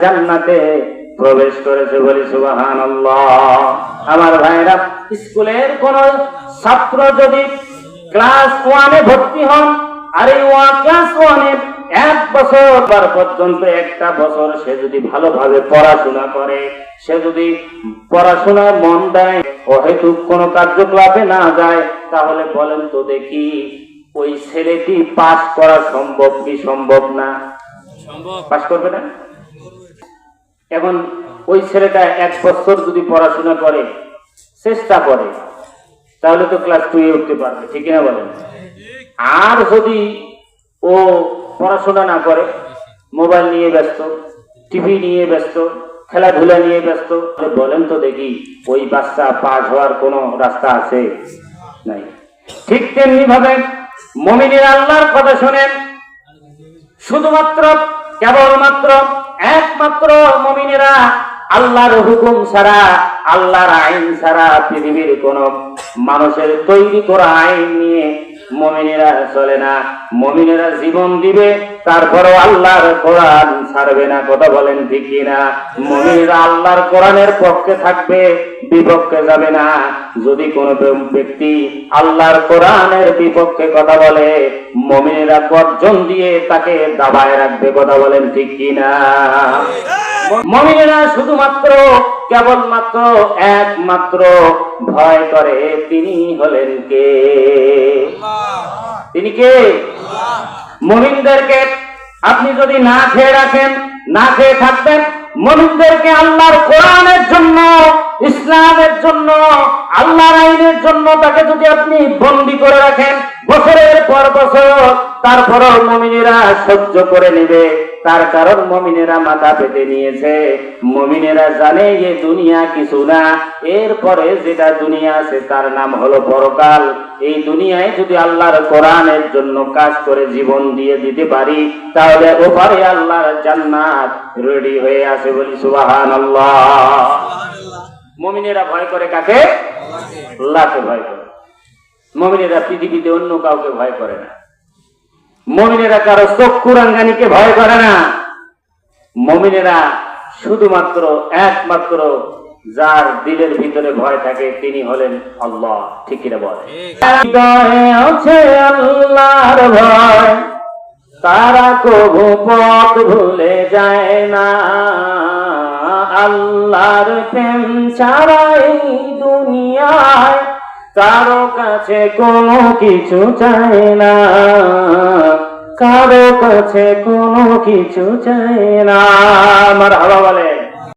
জান্নাতে প্রবেশ করেছে বলি সুবাহান আমার ভাইরা স্কুলের কোন ছাত্র যদি ক্লাস ওয়ানে ভর্তি হন আর এই ওয়ান ক্লাস ওয়ানে এক বছর পর পর্যন্ত একটা বছর সে যদি ভালোভাবে পড়াশোনা করে সে যদি পড়াশোনায় মন দেয় অহেতু কোনো কার্যকলাপে না যায় তাহলে বলেন তো দেখি ওই ছেলেটি পাশ করা সম্ভব কি সম্ভব না? পাশ করবে না? এখন ওই ছেলেটা এক বছর যদি পড়াশোনা করে, চেষ্টা করে, তাহলে তো ক্লাস টু এ উঠতে পারবে, ঠিক না বলেন? আর যদি ও পড়াশোনা না করে, মোবাইল নিয়ে ব্যস্ত, টিভি নিয়ে ব্যস্ত, খেলাধুলা নিয়ে ব্যস্ত বলেন তো দেখি ওই বাচ্চা পাস হওয়ার কোনো রাস্তা আছে নাই। ঠিক তেমনি ভাবে মমিনের আল্লাহর কথা শোনেন, শুধুমাত্র, কেবলমাত্র একমাত্র মমিনেরা আল্লাহর হুকুম ছাড়া, আল্লাহর আইন ছাড়া পৃথিবীর কোন মানুষের তৈরি করা আইন নিয়ে মমিনেরা চলে না মমিনেরা জীবন দিবে তারপরেও আল্লাহর কোরআন ছাড়বে না কথা বলেন ঠিক কিনা? মমিনেরা আল্লাহর কোরআনের পক্ষে থাকবে বিপক্ষে যাবে না। যদি কোনো ব্যক্তি আল্লাহর কোরআনের বিপক্ষে কথা বলে মমিনেরা গর্জন দিয়ে তাকে দাবায় রাখবে কথা বলেন ঠিক কিনা? মমিনেরা শুধুমাত্র কেবলমাত্র একমাত্র ভয় করে তিনি হলেন কে? তিনি কে? মমিনদেরকে আপনি যদি না খেয়ে রাখেন না খেয়ে থাকবেন মমিনদেরকে আল্লাহর কোরআনের জন্য ইসলামের জন্য আল্লাহর আইনের জন্য তাকে যদি আপনি বন্দি করে রাখেন বছরের পর বছর তারপরও মমিনেরা সহ্য করে নেবে। তার কারণ মমিনেরা মাথা পেতে নিয়েছে। মমিনেরা জানে যে দুনিয়া কিছু না। এরপরে যেটা দুনিয়া আছে তার নাম হলো পরকাল। এই দুনিয়ায় যদি আল্লাহর কোরআনের জন্য কাজ করে জীবন দিয়ে দিতে পারি, তাহলে ওপারে আল্লাহর জান্নাত রেডি হয়ে আছে বলি সুবাহান আল্লাহ মমিনেরা ভয় করে কাকে? আল্লাহকে ভয় করে। মমিনেরা পৃথিবীতে অন্য কাউকে ভয় করে না। মমিনেরা কারও চক্ষু রাঙ্গানিকে ভয় করে না। মমিনেরা শুধুমাত্র একমাত্র যার দিলের ভিতরে ভয় থাকে, তিনি হলেন আল্লাহ। ঠিক আল্লাহর ভয়, তারা কবু পথ ভুলে যায় না। আল্লাহর প্রেম ছাড়া এই দুনিয়ায় কারও কাছে কোনো কিছু চাই না। কারও কাছে কোনো কিছু চাই না। আমার হাওয়া বলে